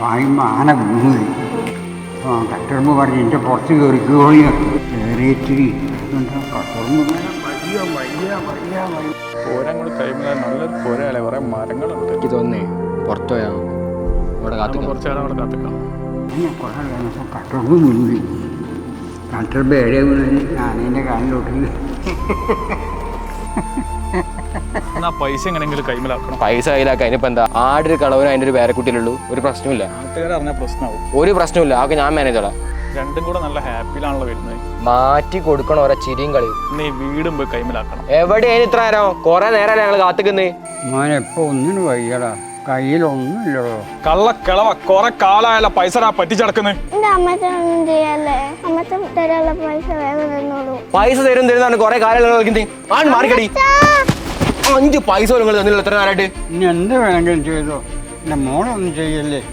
പായുമ്പോൾ ആന വീണത് ആ കട്ടുറുമ്പ് പറഞ്ഞ് എന്റെ പുറത്ത് കയറിക്കോളി കയറിയിട്ട് കട്ടുറുമ്പ് വയ്യ വയ്യ വയ്യ വയ്യ. കഴിയുമ്പോൾ നല്ലൊരു കുറെ മരങ്ങളുണ്ട്. എനിക്ക് പുറത്തു ഇവിടെ കാത്തു കുറച്ച് അവിടെ കാത്തിക്കാം. വീണു. കാലിലോട്ട് എന്നാ പൈസ എങ്ങനെയെങ്കിലും കൈമലാക്കണം. പൈസ കയ്യിലാക്കാൻ ഇനിയിപ്പോ എന്താ? ആടൊരു കളവനും അതിന്റെ ഒരു പേരക്കുട്ടിയിലുള്ളൂ ഒരു പ്രശ്നമില്ല പ്രശ്നമാവും. ഒരു പ്രശ്നമില്ല അതൊക്കെ ഞാൻ മാനേജ് ചെയ്യാം രണ്ടും കൂടെ നല്ല ഹാപ്പിയിലാണല്ലോ വരുന്നത്. മാറ്റി കൊടുക്കണം ഓരോ ചിരിയും കളി നീ വീടും പോയി കൈമലാക്കണം. എവിടെയാണ് ഇത്ര നേരം? കൊറേ നേരം ഞങ്ങൾ കാത്തുക്കുന്നേ? മോനെ ഇപ്പോൾ ഒന്നിനും വയ്യടാ. കയ്യിലൊന്നുമില്ലടോ. കള്ളക്കിളവ കുറെ കാലായല്ല പൈസ പറ്റിച്ചടക്കുന്നത് എന്റെ അമ്മച്ചൻ ഒന്നും ചെയ്യല്ലേ? അമ്മച്ചൻ തരാനുള്ള പൈസ വേഗം തന്നോളൂ. പൈസ തരും തരുന്നാണ് കൊറേ കാലം കളിക്കുന്നത് ആൺ മാറിക്കടി. അഞ്ച് പൈസ നിങ്ങൾ തന്നില്ല നേരമായിട്ട് ഇനി എന്ത് വേണമെങ്കിലും ചെയ്തോ? എന്റെ മോളൊന്നും ചെയ്യല്ലേ?